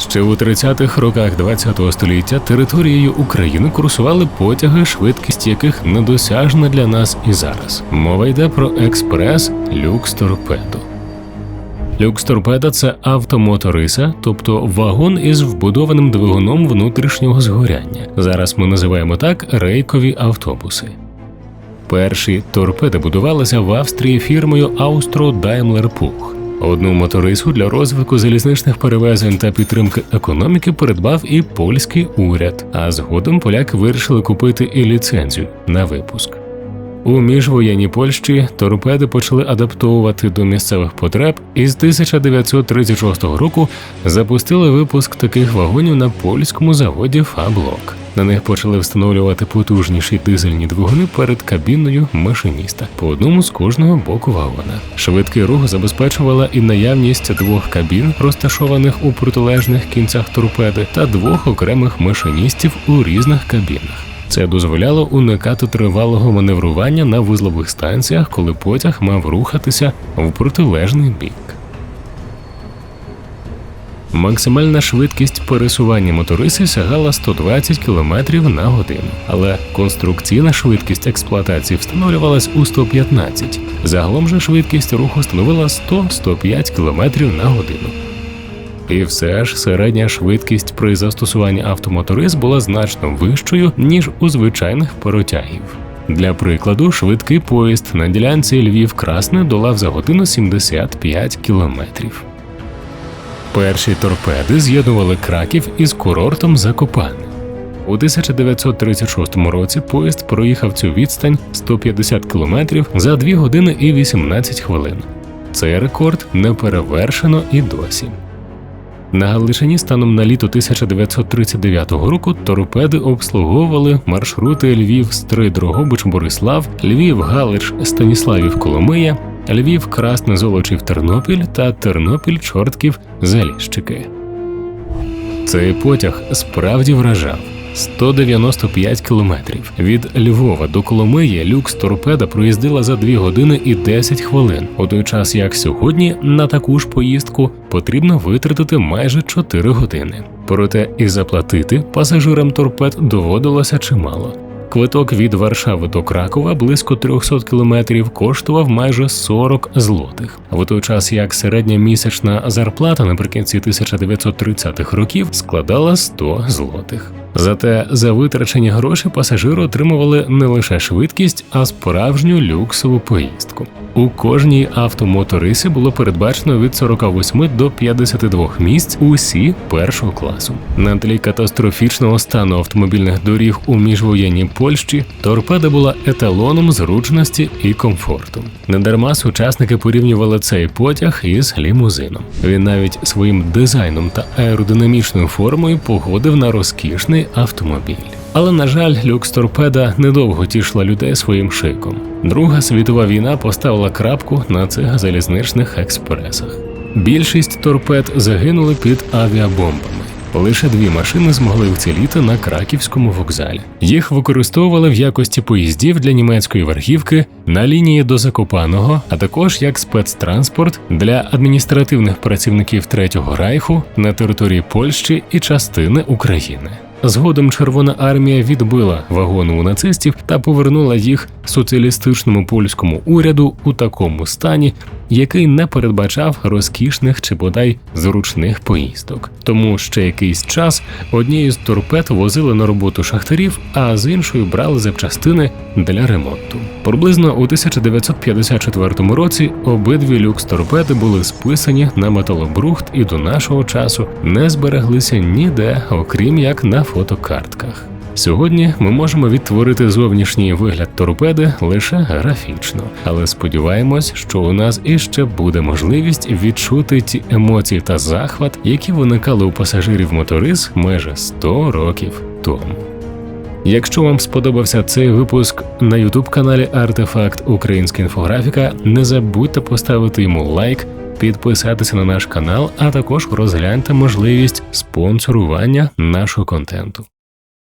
Ще у 30-х роках ХХ століття територією України курсували потяги, швидкість яких недосяжна для нас і зараз. Мова йде про експрес люкс торпедо. Люкс торпеда це автомоториса, тобто вагон із вбудованим двигуном внутрішнього згоряння. Зараз ми називаємо так рейкові автобуси. Перші торпеди будувалися в Австрії фірмою Austro Daimler Puch. Одну моторису для розвитку залізничних перевезень та підтримки економіки придбав і польський уряд, а згодом поляки вирішили купити і ліцензію на випуск. У міжвоєнній Польщі торпеди почали адаптовувати до місцевих потреб і з 1936 року запустили випуск таких вагонів на польському заводі Фаблок. На них почали встановлювати потужніші дизельні двигуни перед кабіною машиніста по одному з кожного боку вагона. Швидкий рух забезпечувала і наявність двох кабін, розташованих у протилежних кінцях торпеди, та двох окремих машиністів у різних кабінах. Це дозволяло уникати тривалого маневрування на вузлових станціях, коли потяг мав рухатися в протилежний бік. Максимальна швидкість пересування моториси сягала 120 км на годину, але конструкційна швидкість експлуатації встановлювалась у 115. Загалом же швидкість руху становила 100-105 км на годину. І все ж середня швидкість при застосуванні автомоториз була значно вищою, ніж у звичайних паротягів. Для прикладу, швидкий поїзд на ділянці Львів-Красне долав за годину 75 кілометрів. Перші торпеди з'єднували краків із курортом Закопане. У 1936 році поїзд проїхав цю відстань 150 кілометрів за 2 години і 18 хвилин. Цей рекорд не перевершено і досі. На Галичині станом на літо 1939 року торпеди обслуговували маршрути Львів Стрий Дрогобич Борислав, Львів Галич Станіславів Коломия, Львів Красне Золочів Тернопіль та Тернопіль Чортків Заліщики. Цей потяг справді вражав. 195 кілометрів від Львова до Коломиї люкс торпеда проїздила за 2 години і 10 хвилин, у той час як сьогодні на таку ж поїздку потрібно витратити майже 4 години. Проте і заплатити пасажирам торпед доводилося чимало. Квиток від Варшави до Кракова близько 300 кілометрів коштував майже 40 злотих. В той час як середня місячна зарплата наприкінці 1930-х років складала 100 злотих. Зате за витрачені гроші пасажири отримували не лише швидкість, а справжню люксову поїздку. У кожній автомоторисі було передбачено від 48 до 52 місць усі першого класу. На тлі катастрофічного стану автомобільних доріг у міжвоєнній Польщі торпеда була еталоном зручності і комфорту. Недарма сучасники порівнювали цей потяг із лімузином. Він навіть своїм дизайном та аеродинамічною формою погодив на розкішний автомобіль. Але на жаль, люкс торпеда недовго тішила людей своїм шиком. Друга світова війна поставила крапку на цих залізничних експресах. Більшість торпед загинули під авіабомбами. Лише дві машини змогли вціліти на краківському вокзалі. Їх використовували в якості поїздів для німецької верхівки на лінії до Закопаного, а також як спецтранспорт для адміністративних працівників Третього райху на території Польщі і частини України. Згодом Червона армія відбила вагони у нацистів та повернула їх соціалістичному польському уряду у такому стані, який не передбачав розкішних чи бодай зручних поїздок. Тому ще якийсь час однією з торпед возили на роботу шахтарів, а з іншою брали запчастини для ремонту. Приблизно у 1954 році обидві люкс торпеди були списані на металобрухт і до нашого часу не збереглися ніде, окрім як на фотокартках. Сьогодні ми можемо відтворити зовнішній вигляд торпеди лише графічно, але сподіваємось, що у нас іще буде можливість відчути ті емоції та захват, які виникали у пасажирів моториз майже 100 років тому. Якщо вам сподобався цей випуск на youtube каналі Артефакт Українська інфографіка, не забудьте поставити йому лайк, підписатися на наш канал, а також розгляньте можливість спонсорування нашого контенту.